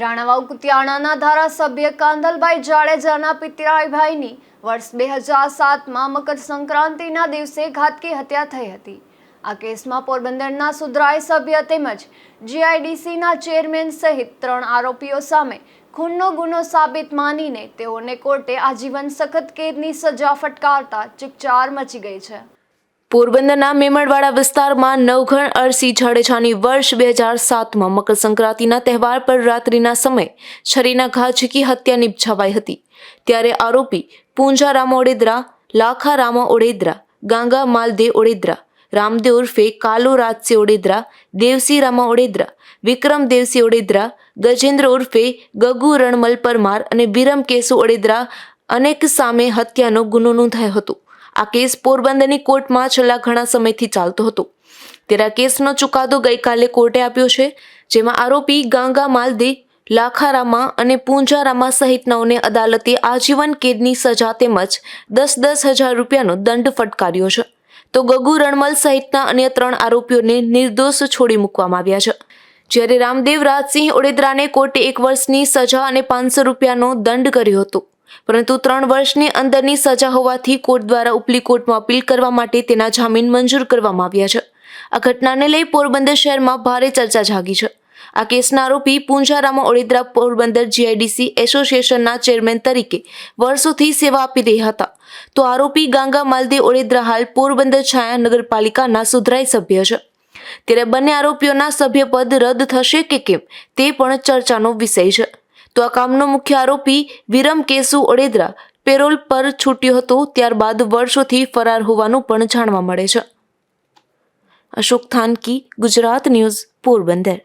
રાણાવાવ કુતિયાણાના ધારાસભ્ય કાંદલભાઈ જાડેજાના પિતરાઈભાઈની વર્ષ બે હજાર સાતમાં મકર સંક્રાંતિના દિવસે ઘાતકી હત્યા થઈ હતી. આ કેસમાં પોરબંદરના સુધરાઈ સભ્ય તેમજ જીઆઈડીસીના ચેરમેન સહિત ત્રણ આરોપીઓ સામે ખૂનનો ગુનો સાબિત માનીને તેઓને કોર્ટે આજીવન સખત કેદની સજા ફટકારતા ચિકચાર મચી ગઈ છે. પોરબંદરના મેમણવાડા વિસ્તારમાં નવઘણ અરસી જાડેજાની વર્ષ બે હજાર સાતમાં મકર સંક્રાંતિના તહેવાર પર રાત્રિના સમયે છરીના ઘા ઝીકી હત્યા નિપજાવાઈ હતી. ત્યારે આરોપી પૂંજા રામ ઓડેદરા લાખા રામા ઓડેદરા, ગાંગા માલદે ઓડેદરા, રામદેવ ઉર્ફે કાલુ રાજસિંહ ઓડેદરા દેવસિંહ રામા ઓડેદરા, વિક્રમ દેવસિંહ ઓડેદરા, ગજેન્દ્ર ઉર્ફે ગગુ રણમલ પરમાર અને વિરમ કેસુ ઓડેદરા અનેક સામે હત્યાનો ગુનો નોંધાયો હતો. આ કેસ પોરબંદરની કોર્ટમાં છેલ્લા ઘણા સમયથી ચાલતો હતો. તેરા કેસનો ચુકાદો ગઈકાલે કોર્ટે આપ્યો છે, જેમાં આરોપી ગાંગા માલદે લાખારામા અને પૂંજારામા સહિતનાઓને અદાલતે આજીવન કેદની સજા તેમજ દસ દસ હજાર રૂપિયાનો દંડ ફટકાર્યો છે. તો ગગુ રણમલ સહિતના અન્ય ત્રણ આરોપીઓને નિર્દોષ છોડી મૂકવામાં આવ્યા છે. જ્યારે રામદેવ રાજસિંહ ઓડેદરાને કોર્ટે એક વર્ષની સજા અને પાંચસો રૂપિયાનો દંડ કર્યો હતો. પરંતુ ત્રણ વર્ષની અંદરની સજા હોવાથી કોર્ટ દ્વારા ઉપલી કોર્ટમાં અપીલ કરવા માટે તેના જામીન મંજૂર કરવામાં આવ્યા છે. આ ઘટનાને લઈ પોરબંદર શહેરમાં ભારે ચર્ચા જાગી છે. આ કેસના આરોપી પૂંજારામ ઓડિદ્રા પોરબંદર જીઆઈડીસી એસોસિએશનના ચેરમેન તરીકે વર્ષોથી સેવા આપી રહ્યા હતા. તો આરોપી ગાંગા માલદે ઓડિદ્રા હાલ પોરબંદર છાયા નગરપાલિકાના સુધરાઈ સભ્ય છે. ત્યારે બંને આરોપીઓના સભ્યપદ રદ થશે કે કેમ તે પણ ચર્ચાનો વિષય છે. તો આ કામનો મુખ્ય આરોપી વિરમ કેસુ ઓડેદરા પેરોલ પર છૂટ્યો હતો ત્યારબાદ વર્ષોથી ફરાર હોવાનું પણ જાણવા મળે છે. અશોક થાનકી, ગુજરાત ન્યૂઝ, પોરબંદર.